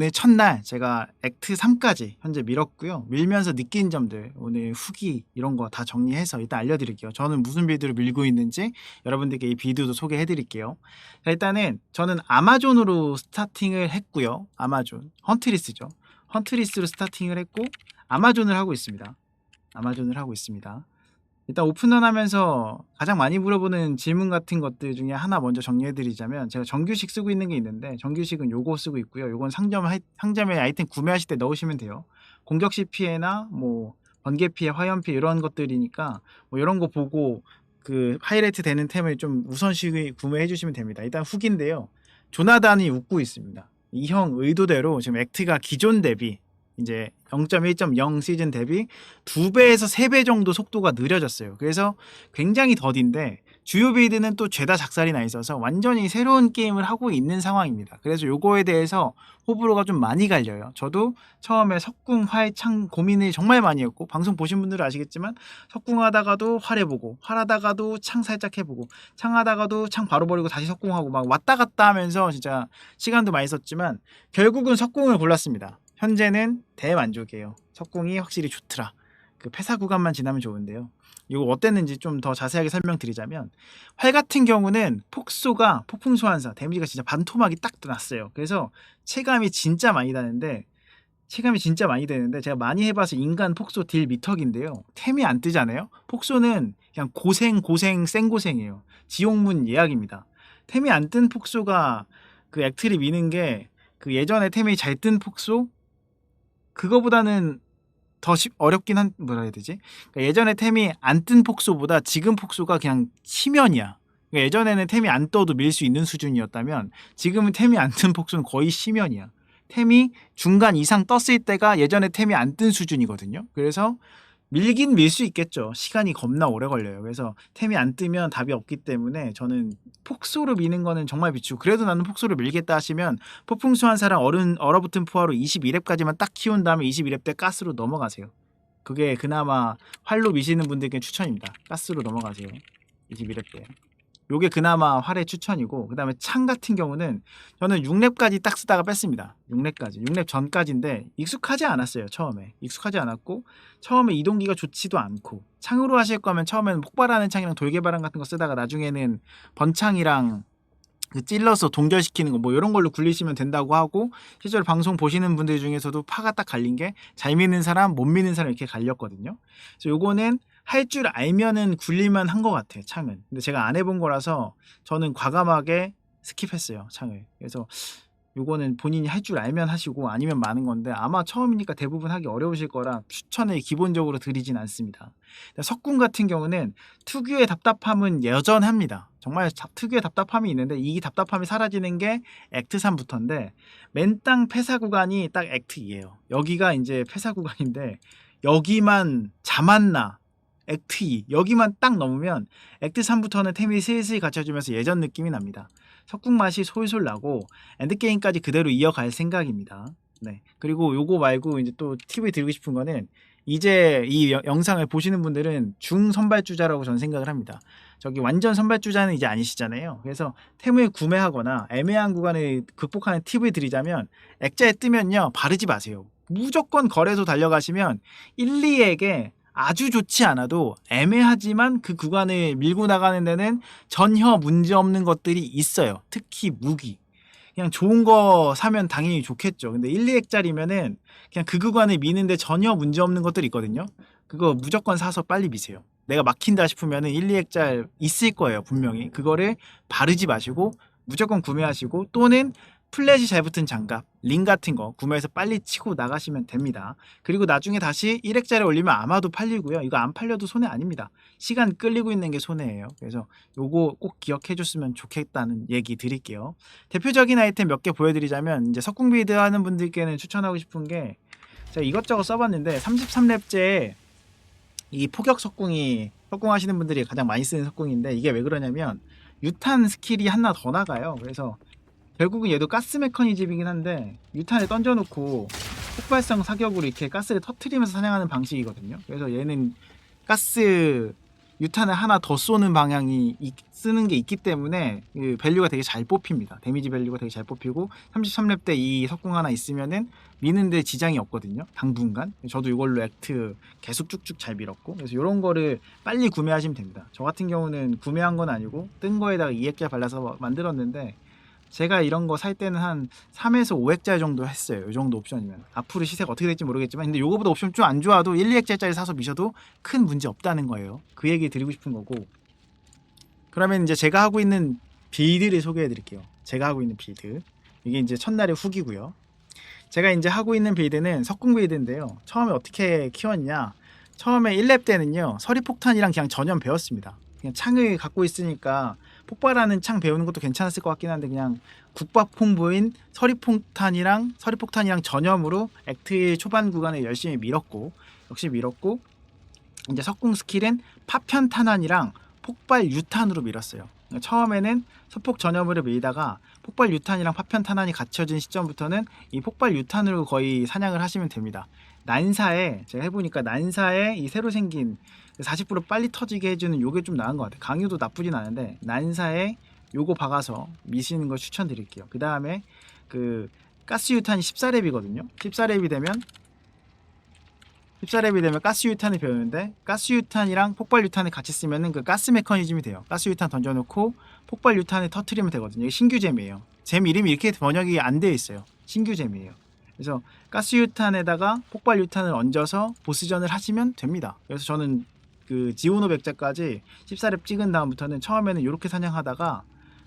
오늘 첫날 제가 액트 3까지 현재 밀었고요. 밀면서 느낀 점들 오늘 후기 이런 거 다 정리해서 일단 알려드릴게요. 저는 무슨 빌드를 밀고 있는지 여러분들께 이 비드도 소개해드릴게요. 자, 일단은 저는 아마존으로 스타팅을 했고요. 아마존 헌트리스죠. 헌트리스로 스타팅을 했고 아마존을 하고 있습니다. 아마존을 하고 있습니다. 일단 오픈런 하면서 가장 많이 물어보는 질문 같은 것들 중에 하나 먼저 정리해드리자면 제가 정규식 쓰고 있는 게 있는데 정규식은 요거 쓰고 있고요. 요건 상점 하- 상점에 아이템 구매하실 때 넣으시면 돼요. 공격시 피해나 뭐 번개 피해, 화염 피해 이런 것들이니까 뭐 이런 거 보고 그 하이라이트 되는 템을 좀 우선시 구매해 주시면 됩니다. 일단 후기인데요. 조나단이 웃고 있습니다. 이 형 의도대로 지금 액트가 기존 대비 이제 0.1.0 시즌 대비 두 배에서 세배 정도 속도가 느려졌어요. 그래서 굉장히 더딘데 주요 빌드는 또 죄다 작살이 나 있어서 완전히 새로운 게임을 하고 있는 상황입니다. 그래서 요거에 대해서 호불호가 좀 많이 갈려요. 저도 처음에 석궁, 활, 창 고민을 정말 많이 했고 방송 보신 분들은 아시겠지만 석궁 하다가도 활 해보고 활 하다가도 창 살짝 해보고 창 하다가도 창 바로 버리고 다시 석궁하고 막 왔다 갔다 하면서 진짜 시간도 많이 썼지만 결국은 석궁을 골랐습니다. 현재는 대만족이에요. 석궁이 확실히 좋더라. 그 폐사 구간만 지나면 좋은데요. 이거 어땠는지 좀 더 자세하게 설명드리자면 활 같은 경우는 폭소가 폭풍 소환사 데미지가 진짜 반토막이 딱 났어요. 그래서 체감이 진짜 많이 나는데 체감이 진짜 많이 되는데 제가 많이 해봐서 인간 폭소 딜 미터기인데요. 템이 안 뜨잖아요. 폭소는 그냥 고생 고생 생고생이에요. 지옥문 예약입니다. 템이 안 뜬 폭소가 그 액트리 미는 게 그 예전에 템이 잘 뜬 폭소 그거보다는 더 쉽- 어렵긴 한 뭐라 해야 되지? 그러니까 예전에 템이 안 뜬 폭소보다 지금 폭소가 그냥 치면이야. 그러니까 예전에는 템이 안 떠도 밀 수 있는 수준이었다면 지금은 템이 안 뜬 폭소는 거의 시면이야. 템이 중간 이상 떴을 때가 예전에 템이 안 뜬 수준이거든요. 그래서 밀긴 밀 수 있겠죠. 시간이 겁나 오래 걸려요. 그래서 템이 안 뜨면 답이 없기 때문에 저는 폭소로 미는 거는 정말 비추고 그래도 나는 폭소로 밀겠다 하시면 폭풍 소환사랑 얼은 얼어붙은 포화로 21렙까지만 딱 키운 다음에 21렙 때 가스로 넘어가세요. 그게 그나마 활로 미시는 분들께 추천입니다. 가스로 넘어가세요. 21렙 때. 요게 그나마 활의 추천이고 그 다음에 창 같은 경우는 저는 6렙까지 딱 쓰다가 뺐습니다. 6렙까지. 6렙 전까지인데 익숙하지 않았어요. 처음에. 익숙하지 않았고 처음에 이동기가 좋지도 않고 창으로 하실 거면 처음에는 폭발하는 창이랑 돌개바람 같은 거 쓰다가 나중에는 번창이랑 그 찔러서 동결시키는 거 뭐 이런 걸로 굴리시면 된다고 하고 실제로 방송 보시는 분들 중에서도 파가 딱 갈린 게 잘 미는 사람 못 미는 사람 이렇게 갈렸거든요. 그래서 요거는 할 줄 알면은 굴릴만 한 것 같아 창은. 근데 제가 안 해본 거라서 저는 과감하게 스킵했어요 창을. 그래서 요거는 본인이 할 줄 알면 하시고 아니면 많은 건데 아마 처음이니까 대부분 하기 어려우실 거라 추천을 기본적으로 드리진 않습니다. 석궁 같은 경우는 특유의 답답함은 여전합니다. 정말 자- 특유의 답답함이 있는데 이 답답함이 사라지는 게 액트 3부터인데 맨 땅 폐사 구간이 딱 액트 2예요. 여기가 이제 폐사 구간인데 여기만 자만나 액트 2 여기만 딱 넘으면 액트 3부터는 템이 슬슬 갖춰주면서 예전 느낌이 납니다. 석궁 맛이 솔솔 나고 엔드게임까지 그대로 이어갈 생각입니다. 네. 그리고 요거 말고 이제 또 팁을 드리고 싶은 거는 이제 이 여- 영상을 보시는 분들은 중선발주자라고 저는 생각을 합니다. 저기 완전 선발주자는 이제 아니시잖아요. 그래서 템을 구매하거나 애매한 구간을 극복하는 팁을 드리자면 액자에 뜨면요 바르지 마세요. 무조건 거래소 달려가시면 1, 2액에 아주 좋지 않아도 애매하지만 그 구간을 밀고 나가는 데는 전혀 문제 없는 것들이 있어요. 특히 무기. 그냥 좋은 거 사면 당연히 좋겠죠. 근데 1, 2액짜리면은 그냥 그 구간을 미는데 전혀 문제 없는 것들이 있거든요. 그거 무조건 사서 빨리 미세요. 내가 막힌다 싶으면은 1, 2액짤 있을 거예요, 분명히. 그거를 바르지 마시고 무조건 구매하시고 또는 플랫이 잘 붙은 장갑, 링 같은 거 구매해서 빨리 치고 나가시면 됩니다. 그리고 나중에 다시 1액짜리 올리면 아마도 팔리고요. 이거 안 팔려도 손해 아닙니다. 시간 끌리고 있는 게 손해예요. 그래서 요거 꼭 기억해 줬으면 좋겠다는 얘기 드릴게요. 대표적인 아이템 몇 개 보여드리자면 이제 석궁 빌드 하는 분들께는 추천하고 싶은 게 제가 이것저것 써봤는데 33렙째 이 포격 석궁이 석궁 하시는 분들이 가장 많이 쓰는 석궁인데 이게 왜 그러냐면 유탄 스킬이 하나 더 나가요. 그래서 결국은 얘도 가스 메커니즘이긴 한데 유탄을 던져놓고 폭발성 사격으로 이렇게 가스를 터트리면서 사냥하는 방식이거든요. 그래서 얘는 가스 유탄을 하나 더 쏘는 방향이 이- 쓰는 게 있기 때문에 그 밸류가 되게 잘 뽑힙니다. 데미지 밸류가 되게 잘 뽑히고 33렙 때 이 석궁 하나 있으면은 미는데 지장이 없거든요. 당분간. 저도 이걸로 액트 계속 쭉쭉 잘 밀었고 그래서 이런 거를 빨리 구매하시면 됩니다. 저 같은 경우는 구매한 건 아니고 뜬 거에다가 2액자 발라서 만들었는데 제가 이런 거 살 때는 한 3에서 5액자 정도 했어요. 이 정도 옵션이면. 앞으로 시세가 어떻게 될지 모르겠지만 근데 요거보다 옵션 좀 안 좋아도 1, 2액자짜리 사서 미셔도 큰 문제 없다는 거예요. 그 얘기 드리고 싶은 거고. 그러면 이제 제가 하고 있는 빌드를 소개해 드릴게요. 제가 하고 있는 빌드. 이게 이제 첫날의 후기고요. 제가 이제 하고 있는 빌드는 석궁 빌드인데요. 처음에 어떻게 키웠냐? 처음에 1렙 때는요. 서리폭탄이랑 그냥 전염 배웠습니다. 그냥 창을 갖고 있으니까 폭발하는 창 배우는 것도 괜찮았을 것 같긴 한데 그냥 국밥풍부인 서리폭탄이랑 서리폭탄이랑 전염으로 액트 초반 구간에 열심히 밀었고 역시 밀었고 이제 석궁 스킬은 파편 탄환이랑 폭발 유탄으로 밀었어요. 그러니까 처음에는 서폭 전염으로 밀다가 폭발 유탄이랑 파편 탄환이 갖춰진 시점부터는 이 폭발 유탄으로 거의 사냥을 하시면 됩니다. 난사에 제가 해보니까 난사에 이 새로 생긴 40% 빨리 터지게 해주는 요게 좀 나은 것 같아요. 강유도 나쁘진 않은데 난사에 요거 박아서 미시는 걸 추천드릴게요. 그 다음에 그 가스 유탄이 14렙이거든요. 14렙이 되면 14렙이 되면 가스 유탄을 배우는데 가스 유탄이랑 폭발 유탄을 같이 쓰면은 그 가스 메커니즘이 돼요. 가스 유탄 던져놓고 폭발 유탄을 터트리면 되거든요. 이게 신규 잼이에요. 잼 이름이 이렇게 번역이 안 돼 있어요. 신규 잼이에요. 그래서 가스 유탄에다가 폭발 유탄을 얹어서 보스전을 하시면 됩니다. 그래서 저는 그 지오노 백자까지 14렙 찍은 다음부터는 처음에는 이렇게 사냥하다가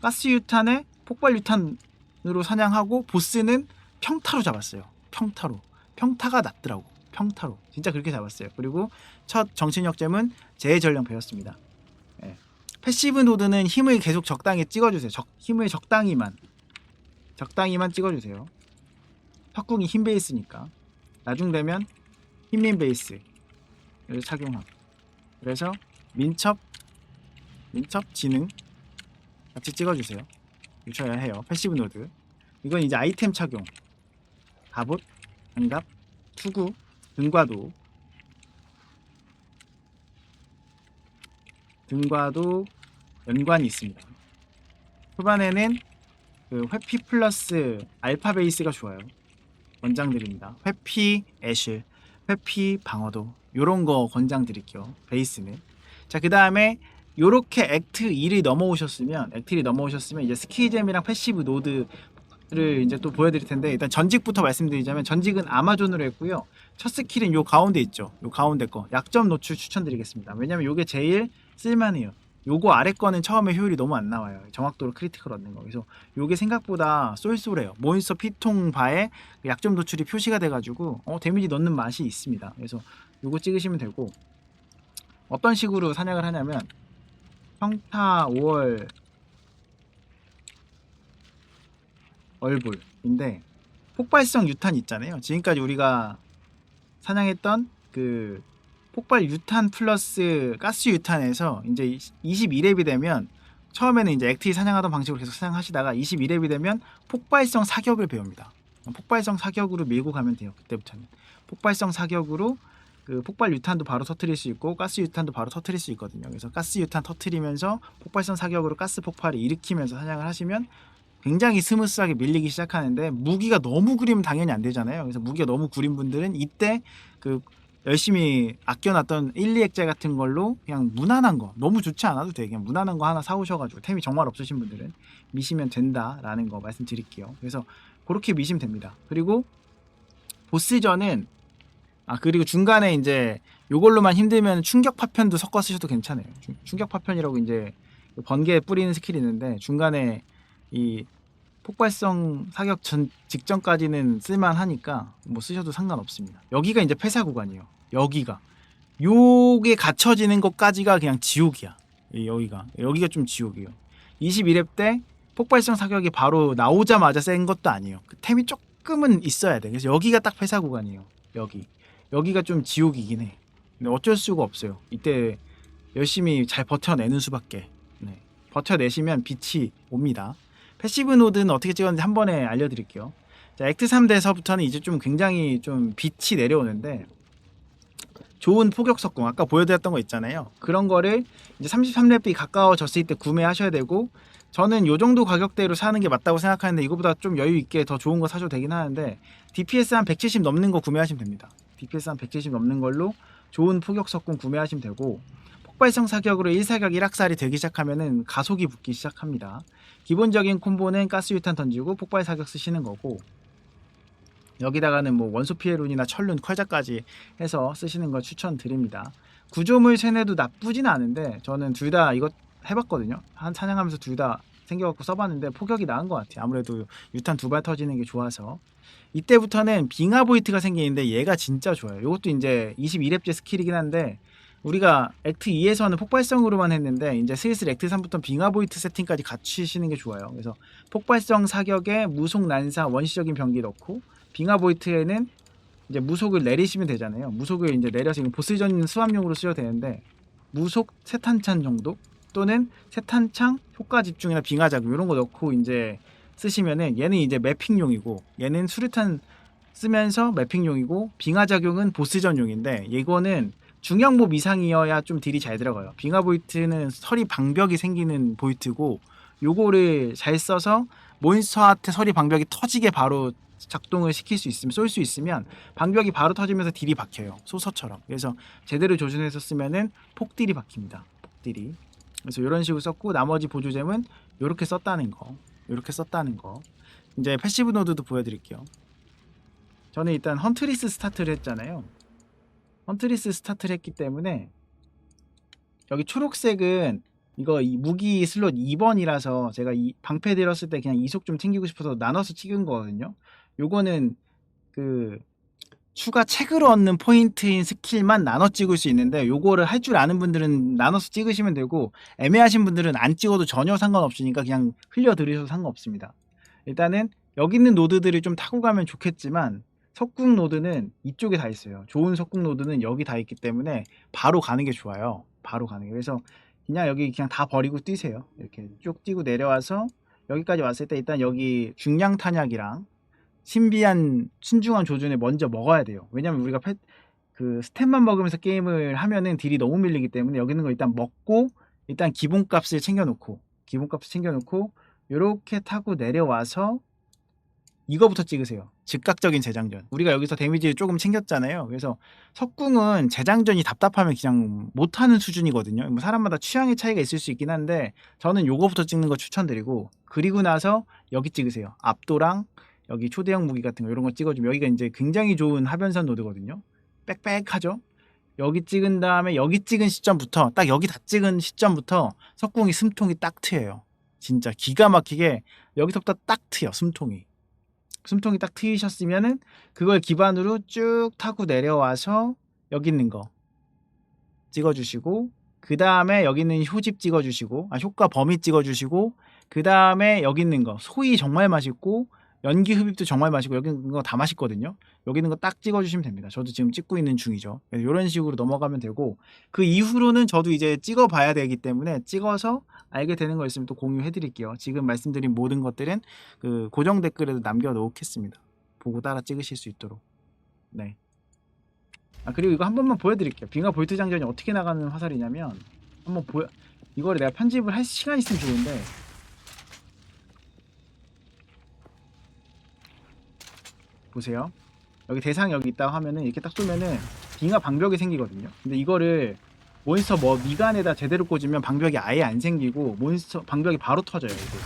가스 유탄에 폭발 유탄으로 사냥하고 보스는 평타로 잡았어요. 평타로. 평타가 낫더라고. 평타로. 진짜 그렇게 잡았어요. 그리고 첫 정신력 잼은 재전령 배웠습니다. 예. 패시브 노드는 힘을 계속 적당히 찍어주세요. 적, 힘을 적당히만. 적당히만 찍어주세요. 석궁이 힘 베이스니까. 나중 되면 힘민 베이스. 를 착용하고. 그래서 민첩, 민첩, 지능 같이 찍어주세요. 주셔야 해요. 패시브 노드. 이건 이제 아이템 착용. 갑옷, 장갑, 투구, 등과도 등과도 연관이 있습니다. 초반에는 그 회피 플러스 알파 베이스가 좋아요. 권장드립니다. 회피 애쉬, 회피 방어도 요런 거 권장 드릴게요. 베이스는. 자, 그 다음에 요렇게 액트 1이 넘어오셨으면 액트 1이 넘어오셨으면 이제 스키잼이랑 패시브 노드를 이제 또 보여드릴 텐데 일단 전직부터 말씀드리자면 전직은 아마존으로 했고요. 첫 스킬은 요 가운데 있죠. 요 가운데 거 약점 노출 추천드리겠습니다. 왜냐면 요게 제일 쓸만해요. 요거 아래 거는 처음에 효율이 너무 안 나와요. 정확도로 크리티컬 얻는 거. 그래서 요게 생각보다 쏠쏠해요. 몬스터 피통 바에 그 약점 노출이 표시가 돼가지고 어, 데미지 넣는 맛이 있습니다. 그래서 요거 찍으시면 되고 어떤 식으로 사냥을 하냐면 평타 5월 얼불인데 폭발성 유탄 있잖아요. 지금까지 우리가 사냥했던 그 폭발 유탄 플러스 가스 유탄에서 이제 22렙이 되면 처음에는 이제 액티 사냥하던 방식으로 계속 사냥하시다가 22렙이 되면 폭발성 사격을 배웁니다. 폭발성 사격으로 밀고 가면 돼요. 그때부터는 폭발성 사격으로 그 폭발 유탄도 바로 터트릴 수 있고 가스 유탄도 바로 터트릴 수 있거든요. 그래서 가스 유탄 터트리면서 폭발성 사격으로 가스 폭발을 일으키면서 사냥을 하시면 굉장히 스무스하게 밀리기 시작하는데 무기가 너무 구리면 당연히 안 되잖아요. 그래서 무기가 너무 구린 분들은 이때 그 열심히 아껴놨던 1, 2액자 같은 걸로 그냥 무난한 거 너무 좋지 않아도 돼 그냥 무난한 거 하나 사오셔가지고 템이 정말 없으신 분들은 미시면 된다라는 거 말씀드릴게요. 그래서 그렇게 미시면 됩니다. 그리고 보스전은 아 그리고 중간에 이제 요걸로만 힘들면 충격 파편도 섞어 쓰셔도 괜찮아요. 중- 충격 파편이라고 이제 번개에 뿌리는 스킬이 있는데 중간에 이 폭발성 사격 전 직전까지는 쓸만하니까 뭐 쓰셔도 상관없습니다. 여기가 이제 폐사 구간이에요. 여기가 요게 갖춰지는 것까지가 그냥 지옥이야. 이 여기가 여기가 좀 지옥이에요. 21렙 때 폭발성 사격이 바로 나오자마자 센 것도 아니에요. 그 템이 조금은 있어야 돼. 그래서 여기가 딱 폐사 구간이에요. 여기 여기가 좀 지옥이긴 해. 근데 어쩔 수가 없어요. 이때 열심히 잘 버텨내는 수밖에. 네. 버텨내시면 빛이 옵니다. 패시브 노드는 어떻게 찍었는지 한 번에 알려드릴게요. 자, 액트 3대에서부터는 이제 좀 굉장히 좀 빛이 내려오는데 좋은 포격 석궁 아까 보여드렸던 거 있잖아요. 그런 거를 이제 33렙이 가까워졌을 때 구매하셔야 되고 저는 요 정도 가격대로 사는 게 맞다고 생각하는데 이거보다 좀 여유 있게 더 좋은 거 사줘도 되긴 하는데 DPS 한 170 넘는 거 구매하시면 됩니다. DPS 한 170 넘는 걸로 좋은 포격 석궁 구매하시면 되고 폭발성 사격으로 1사격 1학살이 되기 시작하면은 가속이 붙기 시작합니다. 기본적인 콤보는 가스 유탄 던지고 폭발 사격 쓰시는 거고 여기다가는 뭐 원소 피해룬이나 철룬 컬자까지 해서 쓰시는 걸 추천드립니다. 구조물 세뇌도 나쁘진 않은데 저는 둘 다 이거 해봤거든요. 한 사냥하면서 둘 다 생겨갖고 써봤는데 포격이 나은 것 같아요. 아무래도 유탄 두 발 터지는 게 좋아서 이때부터는 빙하 보이트가 생기는데 얘가 진짜 좋아요. 이것도 이제 22렙제 스킬이긴 한데 우리가 액트 2에서는 폭발성으로만 했는데 이제 슬슬 액트 3부터 빙하 보이트 세팅까지 갖추시는 게 좋아요. 그래서 폭발성 사격에 무속 난사 원시적인 병기 넣고 빙하 보이트에는 이제 무속을 내리시면 되잖아요. 무속을 이제 내려서 이거 보스전 수압용으로 쓰셔도 되는데 무속 세탄창 정도 또는 세탄창 효과 집중이나 빙하 자극 이런 거 넣고 이제 쓰시면은 얘는 이제 매핑용이고 얘는 수류탄 쓰면서 매핑용이고 빙하 작용은 보스전용인데 이거는 중형몹 이상이어야 좀 딜이 잘 들어가요. 빙하 보이트는 서리 방벽이 생기는 보이트고 요거를 잘 써서 몬스터한테 서리 방벽이 터지게 바로 작동을 시킬 수 있으면 쏠 수 있으면 방벽이 바로 터지면서 딜이 박혀요. 소서처럼. 그래서 제대로 조준해서 쓰면은 폭딜이 박힙니다. 폭딜이 그래서 이런 식으로 썼고 나머지 보조잼은 이렇게 썼다는 거 이렇게 썼다는 거. 이제 패시브 노드도 보여드릴게요. 저는 일단 헌트리스 스타트를 했잖아요. 헌트리스 스타트를 했기 때문에 여기 초록색은 이거 이 무기 슬롯 2번이라서 제가 이 방패 들었을 때 그냥 이속 좀 챙기고 싶어서 나눠서 찍은 거거든요. 요거는 그 추가 책으로 얻는 포인트인 스킬만 나눠 찍을 수 있는데 요거를 할 줄 아는 분들은 나눠서 찍으시면 되고 애매하신 분들은 안 찍어도 전혀 상관없으니까 그냥 흘려 들으셔도 상관없습니다. 일단은 여기 있는 노드들을 좀 타고 가면 좋겠지만 석궁 노드는 이쪽에 다 있어요. 좋은 석궁 노드는 여기 다 있기 때문에 바로 가는 게 좋아요. 바로 가는 게. 그래서 그냥 여기 그냥 다 버리고 뛰세요. 이렇게 쭉 뛰고 내려와서 여기까지 왔을 때 일단 여기 중량 탄약이랑 신비한 신중한 조준을 먼저 먹어야 돼요. 왜냐면 우리가 패, 그 스탯만 먹으면서 게임을 하면은 딜이 너무 밀리기 때문에 여기 있는 거 일단 먹고 일단 기본값을 챙겨놓고 기본값을 챙겨놓고 이렇게 타고 내려와서 이거부터 찍으세요. 즉각적인 재장전. 우리가 여기서 데미지를 조금 챙겼잖아요. 그래서 석궁은 재장전이 답답하면 그냥 못하는 수준이거든요. 뭐 사람마다 취향의 차이가 있을 수 있긴 한데 저는 요거부터 찍는 거 추천드리고 그리고 나서 여기 찍으세요. 압도랑 여기 초대형 무기 같은 거 이런 거 찍어주면 여기가 이제 굉장히 좋은 하변선 노드거든요. 빽빽하죠. 여기 찍은 다음에 여기 찍은 시점부터 딱 여기 다 찍은 시점부터 석궁이 숨통이 딱 트여요. 진짜 기가 막히게 여기서부터 딱 트여 숨통이. 숨통이 딱 트이셨으면은 그걸 기반으로 쭉 타고 내려와서 여기 있는 거 찍어주시고 그 다음에 여기 있는 효집 찍어주시고 아 효과 범위 찍어주시고 그 다음에 여기 있는 거 소이 정말 맛있고 연기 흡입도 정말 맛있고 여기 있는 거 다 맛있거든요. 여기 있는 거 딱 찍어주시면 됩니다. 저도 지금 찍고 있는 중이죠. 이런 식으로 넘어가면 되고 그 이후로는 저도 이제 찍어봐야 되기 때문에 찍어서 알게 되는 거 있으면 또 공유해드릴게요. 지금 말씀드린 모든 것들은 그 고정 댓글에도 남겨놓겠습니다. 보고 따라 찍으실 수 있도록. 네. 아 그리고 이거 한 번만 보여드릴게요. 빙하 볼트 장전이 어떻게 나가는 화살이냐면 한번 보여. 이거를 내가 편집을 할 시간 있으면 좋은데 보세요. 여기 대상 여기 있다고 하면은 이렇게 딱 쏘면은 빙하 방벽이 생기거든요. 근데 이거를 몬스터 뭐 미간에다 제대로 꽂으면 방벽이 아예 안 생기고 몬스터 방벽이 바로 터져요. 이게.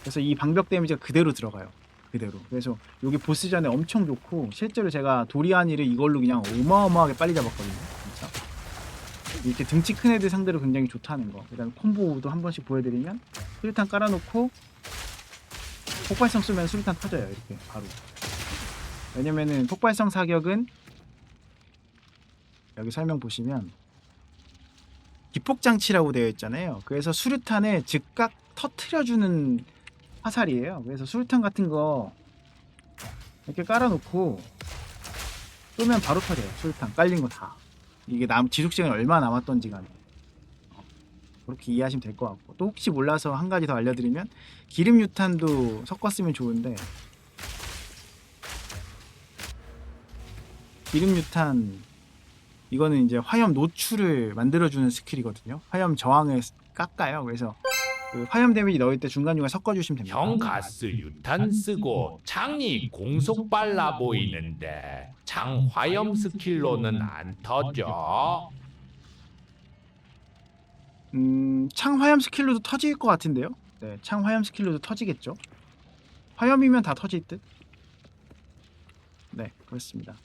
그래서 이 방벽 데미지가 그대로 들어가요. 그대로. 그래서 여기 보스전에 엄청 좋고 실제로 제가 도리아니를 이걸로 그냥 어마어마하게 빨리 잡았거든요. 진짜. 이렇게 등치 큰 애들 상대로 굉장히 좋다는 거. 그다음에 콤보도 한 번씩 보여드리면 수류탄 깔아놓고 폭발성 쏘면 수류탄 터져요. 이렇게 바로. 왜냐면은 폭발성 사격은 여기 설명 보시면 기폭 장치라고 되어 있잖아요. 그래서 수류탄을 즉각 터트려 주는 화살이에요. 그래서 수류탄 같은 거 이렇게 깔아놓고 쏘면 바로 터져요. 수류탄 깔린 거 다. 이게 남 지속 시간이 얼마 남았던지 간에 어, 그렇게 이해하시면 될 것 같고 또 혹시 몰라서 한 가지 더 알려드리면 기름 유탄도 섞었으면 좋은데 기름 유탄 이거는 이제 화염 노출을 만들어주는 스킬이거든요. 화염 저항을 깎아요. 그래서 그 화염 데미지 넣을 때 중간중간 섞어주시면 됩니다. 형 가스 유탄 쓰고 창이 공속 빨라 보이는데 창 화염 스킬로는 안 터져. 음, 창 화염 스킬로도 터질 것 같은데요? 네, 창 화염 스킬로도 터지겠죠. 화염이면 다 터질 듯. 네, 그렇습니다.